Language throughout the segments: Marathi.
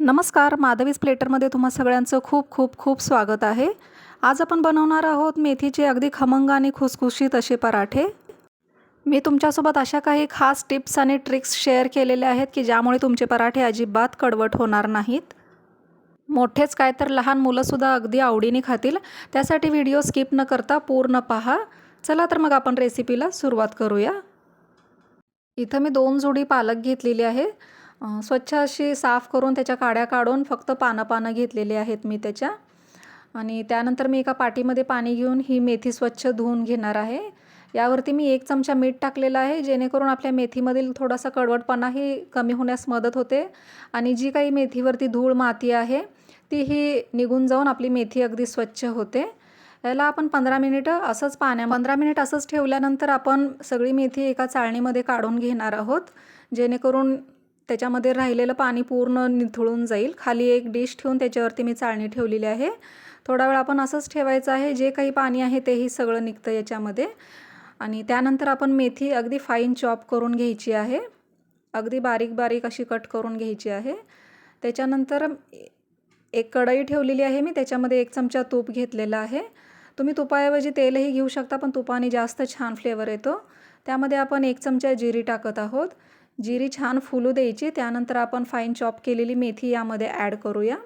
नमस्कार माधवीज प्लेटरमध्ये तुम्हा सगळ्यांचं खूप खूप खूप स्वागत आहे. आज आपण बनवणार आहोत मेथीचे अगदी खमंग आणि खुसखुशीत असे पराठे. मी तुमच्यासोबत अशा काही खास टिप्स आणि ट्रिक्स शेअर केलेल्या आहेत की ज्यामुळे तुमचे पराठे अजिबात कडवट होणार नाहीत. मोठेच काय तर लहान मुलंसुद्धा अगदी आवडीने खातील. त्यासाठी व्हिडिओ स्किप न करता पूर्ण पहा. चला तर मग आपण रेसिपीला सुरुवात करूया. इथं मी दोन जोडी पालक घेतलेली आहे. स्वच्छ अशी साफ करून त्याच्या काड्या काढून फक्त पानं पानं घेतलेली आहेत मी त्याच्या. आणि त्यानंतर मी एका पाटीमध्ये पाणी घेऊन ही मेथी स्वच्छ धुवून घेणार आहे. यावरती मी एक चमचा मीठ टाकलेलं आहे जेणेकरून आपल्या मेथीमधील थोडासा कडवटपणाही कमी होण्यास मदत होते. आणि जी काही मेथीवरती धूळ माती आहे तीही निघून जाऊन आपली मेथी अगदी स्वच्छ होते. याला आपण पंधरा मिनिटं असंच पाण्या पंधरा मिनिट असंच ठेवल्यानंतर आपण सगळी मेथी एका चाळणीमध्ये काढून घेणार आहोत जेणेकरून त्याच्यामध्ये राहिलेलं पाणी पूर्ण निथळून जाईल. खाली एक डिश ठेवून त्याच्यावरती मी चाळणी ठेवलेली आहे. थोडा वेळ आपण असंच ठेवायचं आहे. जे काही पाणी आहे तेही सगळं निघतं याच्यामध्ये. आणि त्यानंतर आपण मेथी अगदी फाईन चॉप करून घ्यायची आहे. अगदी बारीक बारीक अशी कट करून घ्यायची आहे. त्याच्यानंतर एक कढई ठेवलेली आहे मी. त्याच्यामध्ये एक चमचा तूप घेतलेला आहे. तुम्ही तुपाऐवजी तेलही घेऊ शकता पण तुपाने जास्त छान फ्लेवर येतो. त्यामध्ये आपण एक चमचा जिरी टाकत आहोत. जिरी छान फुलू द्यायची. त्यानंतर आपण फाईन चॉप केलेली मेथी यामध्ये ॲड करूया.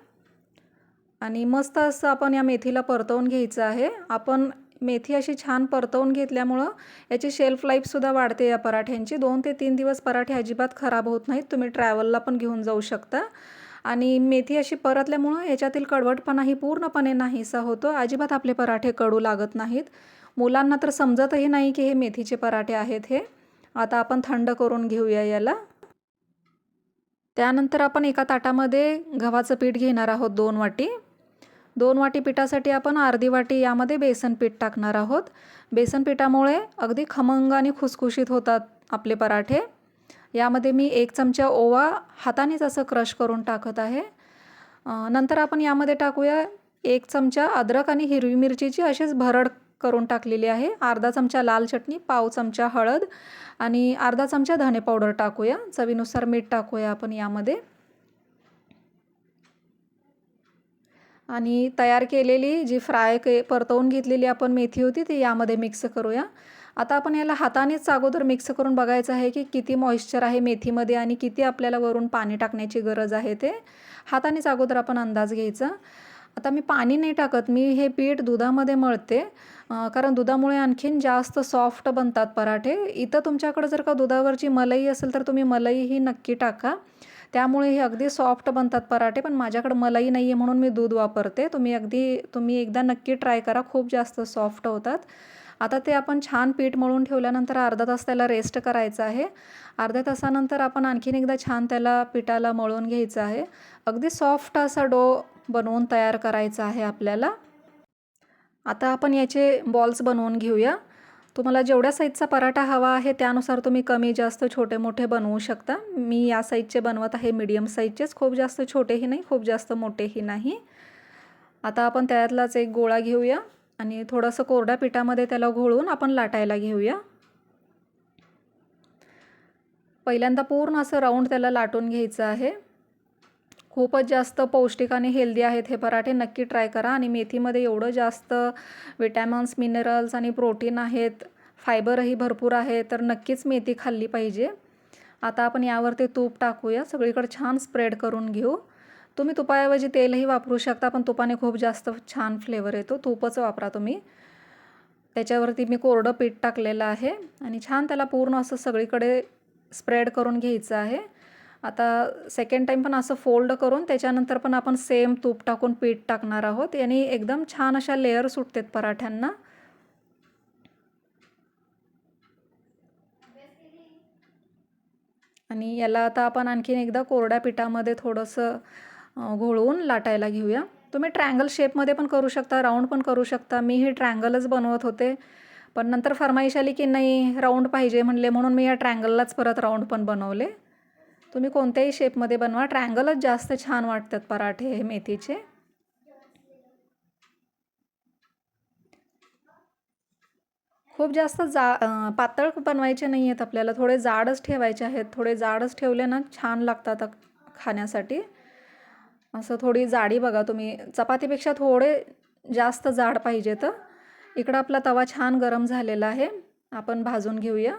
आणि मस्त असं आपण या मेथीला परतवून घ्यायचं आहे. आपण मेथी अशी छान परतवून घेतल्यामुळं याची शेल्फ लाईफसुद्धा वाढते या पराठ्यांची. दोन ते तीन दिवस पराठे अजिबात खराब होत नाहीत. तुम्ही ट्रॅव्हलला पण घेऊन जाऊ शकता. आणि मेथी अशी परतल्यामुळं याच्यातील कडवटपणाही पूर्णपणे नाहीसा होतो. अजिबात आपले पराठे कडू लागत नाहीत. मुलांना तर समजतही नाही की हे मेथीचे पराठे आहेत हे. आता आपण थंड करून घेऊया याला. त्यानंतर आपण एका ताटामध्ये गव्हाचं पीठ घेणार आहोत दोन वाटी. दोन वाटी पिठासाठी आपण अर्धी वाटी यामध्ये बेसन पीठ टाकणार आहोत. बेसन पिठामुळे अगदी खमंग आणि खुसखुशीत होतात आपले पराठे. यामध्ये मी एक चमचा ओवा हातानेच असं क्रश करून टाकत आहे. नंतर आपण यामध्ये टाकूया एक चमचा अद्रक आणि हिरवी मिरचीची अशीच भरड करून टाकलेली आहे. अर्धा चमचा लाल चटणी पाव चमचा हळद आणि अर्धा चमचा धने पावडर टाकूया. चवीनुसार मीठ टाकूया आपण यामध्ये. आणि तयार केलेली जी फ्राय के परतवून घेतलेली आपण मेथी होती ती यामध्ये मिक्स करूया. आता आपण याला हातानेच अगोदर मिक्स करून बघायचं आहे की किती मॉइश्चर आहे मेथीमध्ये आणि किती आपल्याला वरून पाणी टाकण्याची गरज आहे ते. हातानेच अगोदर आपण अंदाज घ्यायचा. आता मी पाणी नाही टाकत मी हे पीठ दुधामध्ये मळते. कारण दुधामुळे आणखीन जास्त सॉफ्ट बनतात पराठे. इथं तुमच्याकडं जर का दुधावरची मलई असेल तर तुम्ही मलईही नक्की टाका. त्यामुळे हे अगदी सॉफ्ट बनतात पराठे पण माझ्याकडं मलई नाही आहे म्हणून मी दूध वापरते. तुम्ही अगदी तुम्ही एकदा नक्की ट्राय करा खूप जास्त सॉफ्ट होतात. आता ते आपण छान पीठ मळून ठेवल्यानंतर अर्धा तास त्याला रेस्ट करायचं आहे. अर्ध्या तासानंतर आपण आणखीन एकदा छान त्याला पिठाला मळून घ्यायचं आहे. अगदी सॉफ्ट असा डो बनवून तयार करायचा आहे आपल्याला. आता आपण याचे बॉल्स बनवून घेऊया. तुम्हाला जेवढ्या साईजचा पराठा हवा आहे त्यानुसार तुम्ही कमी जास्त छोटे मोठे बनवू शकता. मी या साईजचे बनवत आहे मीडियम साईजचेच खूप जास्त छोटेही नाही खूप जास्त मोठेही नाही. आता आपण त्यातलाच एक गोळा घेऊया. आणि थोडंसं कोरड्या पिठामध्ये त्याला घोळून आपण लाटायला घेऊया. पहिल्यांदा पूर्ण असं राऊंड त्याला लाटून घ्यायचं आहे. खूपच जास्त पौष्टिक आणि हेल्दी आहेत हे पराठे. नक्की ट्राय करा आणि मेथीमध्ये एवढं जास्त विटॅमिन्स मिनरल्स आणि प्रोटीन आहेत फायबरही भरपूर आहे तर नक्कीच मेथी खाल्ली पाहिजे. आता आपण यावरती तूप टाकूया. सगळीकडे छान स्प्रेड करून घेऊ. तुम्ही तुपाऐवजी तेलही वापरू शकता पण तुपाने खूप जास्त छान फ्लेवर येतो. तूपच वापरा तुम्ही. त्याच्यावरती मी कोरडं पीठ टाकलेलं आहे आणि छान त्याला पूर्ण असं सगळीकडे स्प्रेड करून घ्यायचं आहे. आता सेकंड टाईम पण असं फोल्ड करून त्याच्यानंतर पण आपण सेम तूप टाकून पीठ टाकणार आहोत. यांनी एकदम छान अशा लेअर सुटतात पराठ्यांना. आणि याला आता आपण आणखीन एकदा कोरड्या पिठामध्ये थोडंसं घोळवून लाटायला घेऊया. तुम्ही ट्रँगल शेपमध्ये पण करू शकता राऊंड पण करू शकता. मी हे ट्रँगलच बनवत होते. पण नंतर फरमाईश आली की नाही राऊंड पाहिजे म्हणले म्हणून मी या ट्रँगललाच परत राऊंड पण बनवले. तुम्ही कोणत्याही शेपमध्ये बनवा. ट्रँगलच जास्त छान वाटतात पराठे हे मेथीचे. खूप जास्त जा पातळ बनवायचे नाही आहेत आपल्याला. थोडे जाडच ठेवायचे आहेत. थोडे जाडच ठेवले ना छान लागतात खाण्यासाठी. असं थोडी जाडी बघा तुम्ही. चपातीपेक्षा थोडे जास्त जाड पाहिजे तर. इकडं आपला तवा छान गरम झालेला आहे. आपण भाजून घेऊया.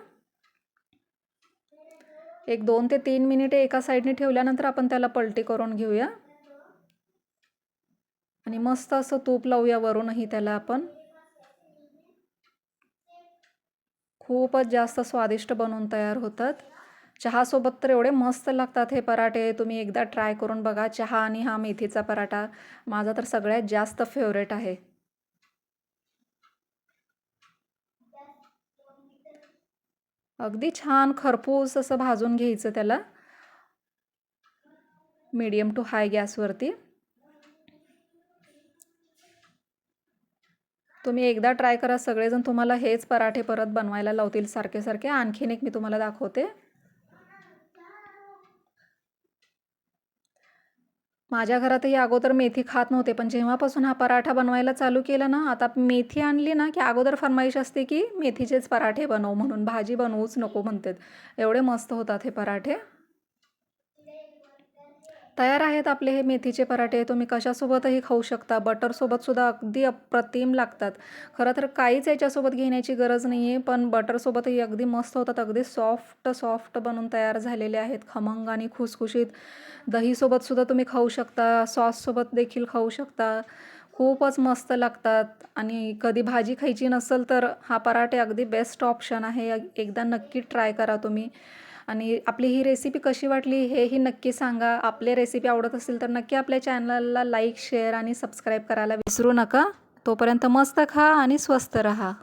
एक दोन ते तीन मिनिटे एका साईडने ठेवल्यानंतर आपण त्याला पलटी करून घेऊया. आणि मस्त असं तूप लावूया वरूनही त्याला आपण. खूपच जास्त स्वादिष्ट बनवून तयार होतात. चहासोबत तर एवढे मस्त लागतात हे पराठे. तुम्ही एकदा ट्राय करून बघा. चहा आणि हा मेथीचा पराठा माझा तर सगळ्यात जास्त फेवरेट आहे. अगदी छान खरपूस असं भाजून घ्यायचं त्याला. मीडियम टू हाय गॅसवरती तुम्ही एकदा ट्राय करा. सगळेजण तुम्हाला हेच पराठे परत बनवायला लावतील सारखे सारखे. आणखीन एक मी तुम्हाला दाखवते. माझ्या घरातही अगोदर मेथी खात नव्हते पण जेव्हापासून हा पराठा बनवायला चालू केला ना आता मेथी आणली ना की अगोदर फरमाईश असते की मेथीचेच पराठे बनव म्हणून भाजी बनवूच नको म्हणतात. एवढे मस्त होतात हे पराठे. तयार आहेत आपले हे मेथीचे पराठे तुम्ही कशासोबतही खाऊ शकता. बटरसोबतसुद्धा अगदी अप्रतिम लागतात. खरं तर काहीच याच्यासोबत घेण्याची गरज नाही आहे पण बटरसोबतही अगदी मस्त होतात. अगदी सॉफ्ट सॉफ्ट बनून तयार झालेले आहेत. खमंग आणि खुसखुशीत दहीसोबतसुद्धा तुम्ही खाऊ शकता. सॉससोबत देखील खाऊ शकता. खूपच मस्त लागतात. आणि कधी भाजी खायची नसेल तर हा पराठे अगदी बेस्ट ऑप्शन आहे. एकदा नक्की ट्राय करा तुम्ही. आणि आपली ही रेसिपी कशी वाटली हेही नक्की सांगा. आपले रेसिपी आवडत असेल तर नक्की आपल्या चॅनलला लाईक शेअर आणि सबस्क्राईब करायला विसरू नका. तोपर्यंत मस्त खा आणि स्वस्त रहा.